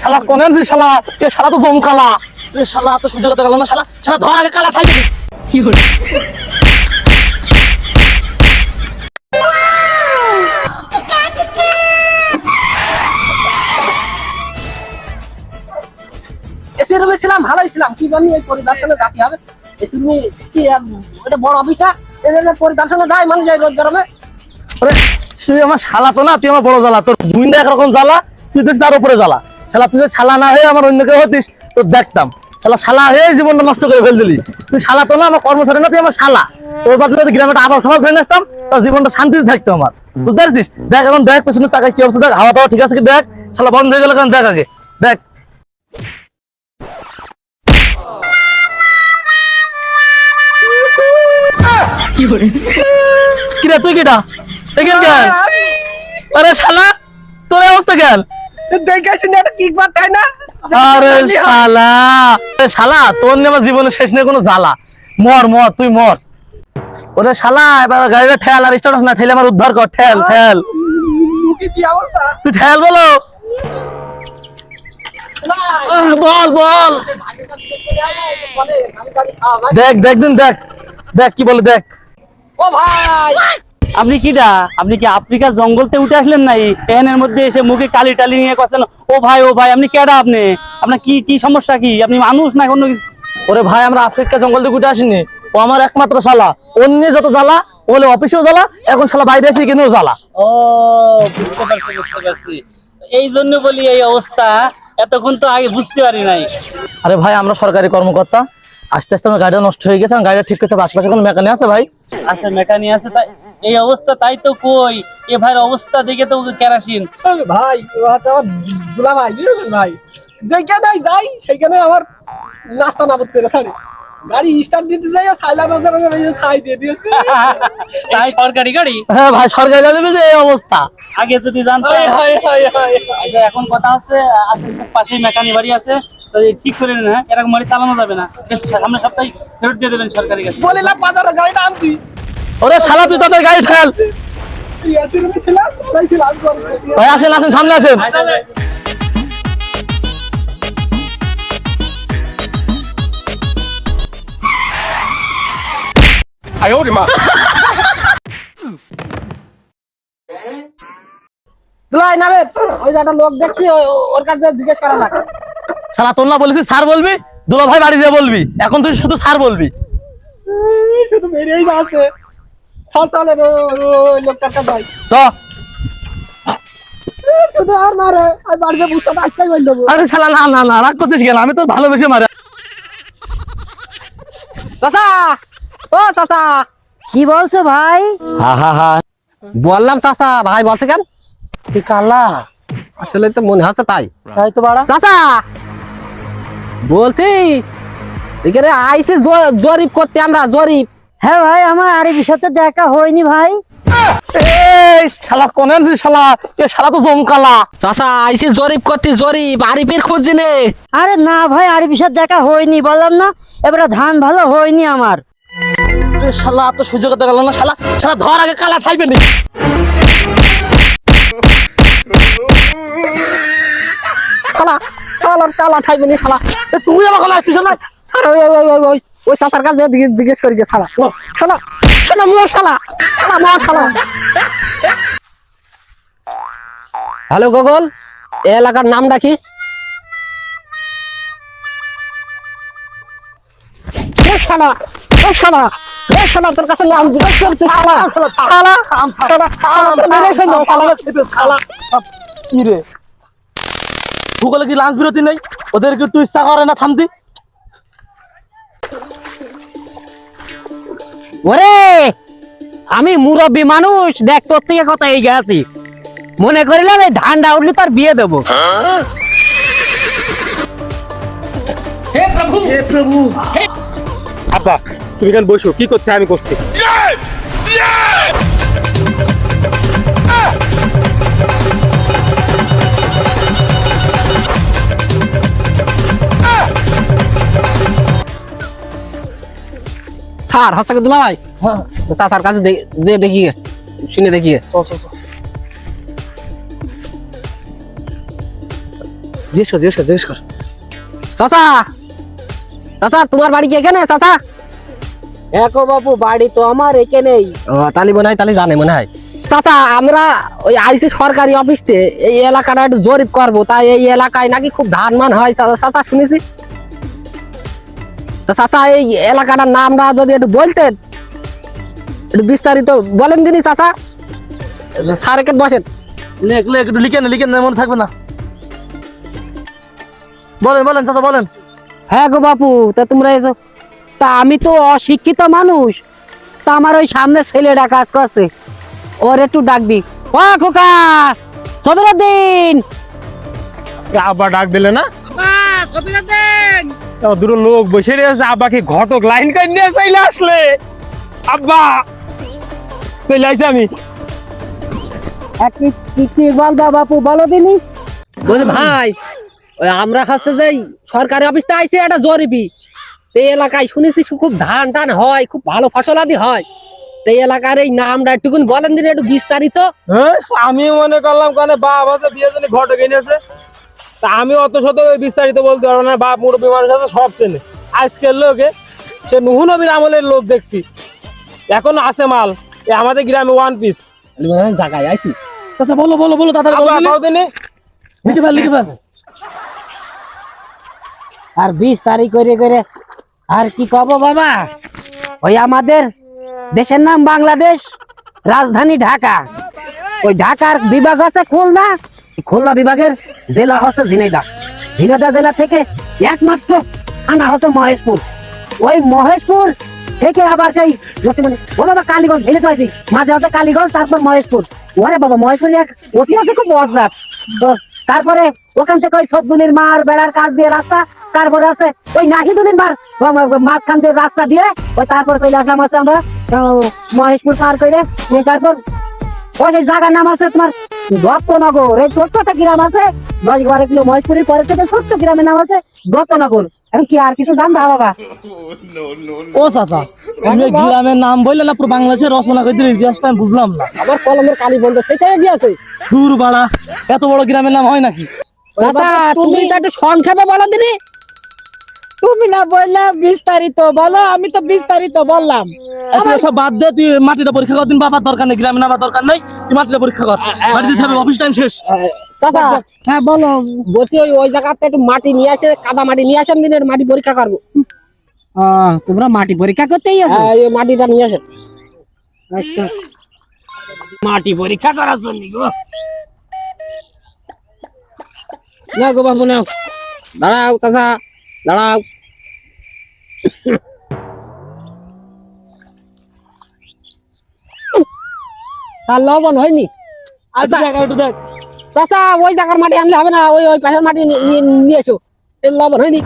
শালা কোন শালা? এ শালা তো জমকালা। এ শালা তো করতে গেল না শালা শালা ধর আগে কালা এসি রুমে ছিলাম ভালোই ছিলাম। কি জানি এই পরিদর্শনে যাতে হবে। এসি রুমে কি এটা বড় পরিদর্শনে যায় মানুষ যায় রোদ গরমে। ওরে তুই আমার শালা তো না তুই আমার বড় জ্বালা। তোর বুইন্ডা একরকম জ্বালা তুই দিস তার উপরে জ্বালা। শালা তুই শালা না হয়ে আমার অন্য কেউ হতিস তো দেখতাম। শালা শালা হয়ে জীবনটা নষ্ট করে ফেল দিলি। তুই শালা তো না আমার কর্মচারী না তুই আমার শালা। তোর বাদ যদি গ্রামে আবার সমাজ ফেলে আসতাম তোর জীবনটা শান্তিতে থাকতো আমার। বুঝতে পারছিস? দেখ এখন দেখ পেছনের চাকায় কি অবস্থা দেখ হাওয়া টাওয়া ঠিক আছে কি? দেখ শালা বন্ধ হয়ে গেল কেন? দেখ আগে। দেখ। কিরে? তুই কিটা? আরে শালা তোর অবস্থা কেন? দেখে শুনে একটা কিক না? আরে শালা। শালা তোর জীবনে শেষ নেই কোনো জ্বালা। মর মর তুই মর। ওরে শালা এবার গাড়িটা ঠেল আর স্টার্ট না ঠেলে আমার উদ্ধার কর ঠেল ঠেল। তুই ঠেল বলো। বল বল। দেখ দেখ দিন দেখ। দেখ কি বলে দেখ। ও ভাই। আপনি কিটা আপনি কি আফ্রিকার জঙ্গলতে উঠে আসলেন নাই? এনের মধ্যে এসে মুখে কালি টালি নিয়ে কথা ও ভাই ও ভাই আপনি কেডা আপনি? আপনার কি কি সমস্যা কি? আপনি মানুষ না অন্য কিছু? ওরে ভাই আমরা আফ্রিকা জঙ্গল থেকে উঠে আসিনি। ও আমার একমাত্র শালা। অন্য যত জ্বালা হলে অফিসেও জ্বালা এখন শালা বাইরে এসে কিনেও জ্বালা। ও বুঝতে পারছি বুঝতে পারছি। এই জন্য বলি এই অবস্থা এতক্ষণ তো আগে বুঝতে পারি নাই। আরে ভাই আমরা সরকারি কর্মকর্তা। আস্তে আস্তে আমার গাড়িটা নষ্ট হয়ে গেছে আমার গাড়িটা ঠিক করতে হবে। আশেপাশে কোনো মেকানিক আছে ভাই? আছে মেকানি আছে তাই এই অবস্থা তাই তো কই? এ ভাইয়ের অবস্থা দেখে তো কেরাসিন। ভাই দুলা ভাই ভাই? যেখানে যাই সেইখানে আমার নাস্তা নাবুদ করে ছাড়ে। গাড়ি স্টার্ট দিতে যাই সাইলা নজর ছাই দিয়ে দিয়েছে তাই সরকারি গাড়ি? হ্যাঁ ভাই সরকারি গাড়ি এই অবস্থা। আগে যদি জানতাম। আচ্ছা, এখন কথা আছে পাশে মেকানি বাড়ি আছে। ঠিক করে নিন হ্যাঁ? এরকম গাড়ি চালানো যাবে না। সামনে সপ্তাহে ফেরত দিয়ে দেবেন সরকারি গাড়ি বলিলাম বাজারে গাড়িটা আনতি। ওরে শালা তুই তাদের গাড়ি ঠেল। ভাই আসেন আসেন সামনে আসেন। দুলাই ওই যে একটা লোক দেখছি ওর কাছে জিজ্ঞেস করা যাক। শালা তোর না বলেছিস স্যার বলবি? দুলা ভাই বাড়ি যেয়ে বলবি। এখন তুই শুধু স্যার বলবি। শুধু বেরিয়েই যাচ্ছে চল চলে রে ওই লোকটার কাছে যাই। চ। শুধু আর মারে। আর বাড়িতে বুঝতে আসতেই বল দেবো। আরে শালা না না না রাগ করছিস কেন? আমি তো ভালোবেসে মারে। চাচা! ও চাচা! কি বলছো ভাই? বললাম চাচা ভাই বলছে কেন? তুই কালা। আসলে তো মনে হচ্ছে তাই। তাই তো বাড়া। চাচা! বলছি এখানে আইসি জরিপ করতে আমরা জরিপ। হ্যাঁ ভাই আমার আরবির সাথে দেখা হয়নি ভাই। এই শালা কোন শালা? এ শালা তো জমকালা। চাচা আইসি জরিপ করতে জরিপ। আরিফের খোঁজ নে। আরে না ভাই আরবির সাথে দেখা হয়নি বললাম না। এবারে ধান ভালো হয়নি আমার। শালা তো করতে না শালা? শালা ধর আগে কালা খাইবে নি। খালা কালার কালা খাইবে নি খালা তুই আমার আসছিস না? ওই চাচার কাছে জিজ্ঞেস- করি গে শালা। শালা শালা মোর শালা শালা শালা। হ্যালো গুগল এই এলাকার শালা শালা শালা নাম জিজ্ঞেস করছি, শালা। শালা শালা শালা শালা শালা। ভূগোলে কি লাঞ্চ বিরতি নেই? ওদের কি একটু ইচ্ছা করে না থামতি? ওরে আমি মুরব্বী মানুষ দেখ তোর থেকে কথা এই গেছি মনে করিলাম এই ধানটা উঠলে তার বিয়ে দেবো। আপা তুমি এখানে বসো কি করতে আমি করছি? স্যার হচ্ছে কি দুলা ভাই। চাচার কাছে যে দেখি শুনে দেখি জিজ্ঞেস কর জিজ্ঞেস কর জিজ্ঞেস কর। চাচা! চাচা তোমার বাড়ি কি এখানে চাচা? দেখো বাবু বাড়ি তো আমার এখানেই। ও তালি মনে হয় তালি জানে মনে হয়। চাচা আমরা ওই আইসি সরকারি অফিসতে এই এলাকাটা একটু জরিপ করব তাই এই এলাকায় নাকি খুব ধান মান হয় চাচা শুনেছি। তা চাচা এই এলাকাটার নামটা যদি একটু বলতেন একটু বিস্তারিত বলেন দিনই চাচা। সারেকেট বসেন। লেখ লেখ একটু লিখেন লিখেন না মনে থাকবে না। বলেন বলেন চাচা বলেন। হ্যাঁ গো বাপু তা তোমরা এসো তা আমি তো অশিক্ষিত মানুষ। তা আমার ওই সামনে ছেলেটা কাজ করছে। ওর একটু ডাক দি। ও খোকা সবিরুদ্দিন আব্বা ডাক দিলে না? দুটো লোক বসে রয়েছে আব্বাকে ঘটক লাইন কাই নিয়ে চাইলে আসলে। আব্বা চলে আইছি আমি। কি কি কি বলবা বাপু বলো দিনি। বলছে ভাই ওই আমরা খাচ্ছে যে সরকারি অফিসটা আইছে একটা জরিপি। এই এলাকায় শুনেছি খুব ধান টান হয় খুব ভালো ফসল আদি হয়। এই এলাকার এই নামটা একটুকুন বলেন দিন একটু বিস্তারিত। হ্যাঁ আমি মনে করলাম কানে বাপ আছে বিয়ে জন্য ঘটক এনেছে। তা আমি অত শত বিস্তারিত বলতে পারব না বাপ মুরব্বী মানুষ আছে সব চেনে। আজকের লোকে সে নুহু নবীর আমলের লোক দেখছি। এখনও আছে মাল এ আমাদের গ্রামে ওয়ান পিস জায়গায় আইছি। চাচা বলো বলো বলো। দিনে। লিখে ফেল লিখে ফেল। আর বিশ তারিখ করে করে আর কি কব বাবা? ওই আমাদের দেশের নাম বাংলাদেশ রাজধানী ঢাকা। ওই ঢাকার বিভাগ আছে খুলনা খুলনা বিভাগের জেলা হচ্ছে ঝিনাইদা ঝিনাইদা জেলা থেকে একমাত্র থানা হচ্ছে মহেশপুর। ওই মহেশপুর থেকে আবার সেই কালীগঞ্জ, ভেলে চাইছি মাঝে আছে কালীগঞ্জ, তারপর মহেশপুর। ওরে বাবা, মহেশপুর এক ওসি আছে, খুব মজার। তো তারপরে ওখান থেকে ওই সবদুলির মার বেড়ার কাজ দিয়ে রাস্তা, তারপরে আছে ওই নাহিদুলির মার মাঝখান দিয়ে রাস্তা দিয়ে, ওই তারপরে চলে আসলাম আছে আমরা মহেশপুর পার করে তারপর ওই সেই জায়গার নাম আছে তোমার দত্তনগর এই ছোট্ট একটা গ্রাম আছে দশ বারো কিলো মহেশপুরের পরে থেকে ছোট্ট গ্রামের নাম আছে দত্তনগর এখন কি আর কিছু জানবা বাবা ও চাচা তুমি গ্রামের নাম বললে না পুরো বাংলাদেশের রচনা করে দিলে ইতিহাসটা আমি বুঝলাম না। আবার কলমের কালি বন্ধ সেই জায়গায় গিয়েছে দূর বাড়া এত বড় গ্রামের নাম হয় নাকি? চাচা তুমি তো একটু সংক্ষেপে বলো দিনি। তুমি না বললে বিস্তারিত বলো আমি তো বিস্তারিত বললাম। সব বাদ দে তুই মাটিটা পরীক্ষা কর দিন বাবার দরকার নেই গ্রামে নাবার দরকার নেই তুই মাটিটা পরীক্ষা কর। বাড়ি যেতে হবে অফিস টাইম শেষ। চাচা হ্যাঁ বলো। বলছি ওই ওই জায়গাতে একটু মাটি নিয়ে আসে কাদা মাটি নিয়ে আসেন দিনের মাটি পরীক্ষা করব। আহ, তোমরা মাটি পরীক্ষা করতেই আছো হ্যাঁ এই মাটিটা নিয়ে আসেন। আচ্ছা। মাটি পরীক্ষা করার জন্য গো। না গো বাবু নাও দাঁড়াও চাচা। দাঁড়াও। আর লবণ হয়নি। আর দেখ। চাচা ওই জায়গার মাটি আনলে হবে না ওই ওই পাশের মাটি নি- নি- নিয়ে এসো এই লবণ হয়নি।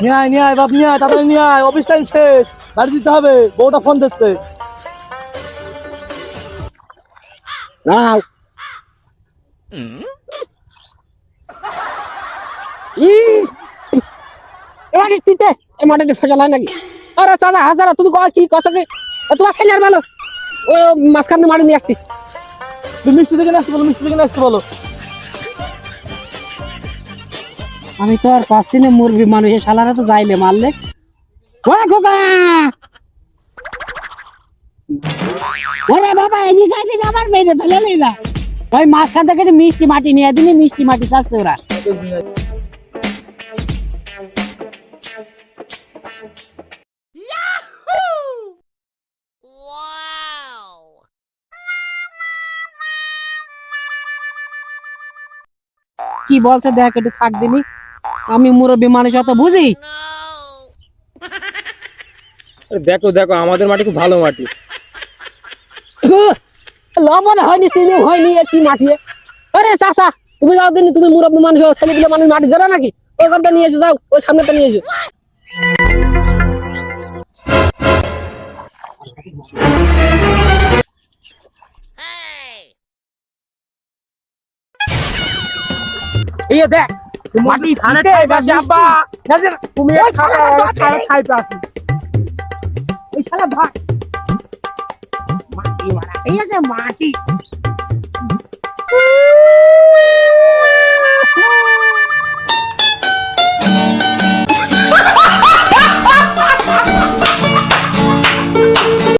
নিয়ে আয় নিয়ে আয় বাপ নিয়ে আয় তাড়াতাড়ি নিয়ে আয় অফিস টাইম শেষ বাড়ি দিতে হবে বউটা ফোন দিচ্ছে। দাঁড়াও। এবারে তিতে এই মাটিতে ফসল হয় নাকি? আরে চাচা হাজারা তুমি কয় কি কষ্ট কি তোমার ছেলে আর ভালো? ও মাঝখান দিয়ে মাটি নিয়ে আসতি। তুই মিষ্টি থেকে আসতে বলো মিষ্টি থেকে আসতে বলো। আমি তো আর পাচ্ছি না মুরগি মানুষের শালারা তো যাইলে মারলে। খোকা! ওরে বাবা এদিকে আছে আমার মেরে ফেলে না ওই মাঝখান থেকে মিষ্টি মাটি নিয়ে দিনি মিষ্টি মাটি চাচ্ছে ওরা। কি বলছে দেখ একটু থাক দিনি। আমি মুরব্বী মানুষ অত বুঝি? দেখো দেখো আমাদের মাটি খুব ভালো মাটি। লবণ হয়নি চিনি হয়নি কি মাটি এ? আরে চাচা তুমি যাও দিন তুমি মুরব্বী মানুষ হও ছেলে পিলে মানুষ মাটি জানা নাকি? ওই কথা নিয়ে এসো যাও ওই সামনেটা নিয়ে এসো। ইয়ে দেখ মাটি দিতে বাসে আব্বা। নাজির তুমি সাড়ে খাই পাখি এই শালা মাটি।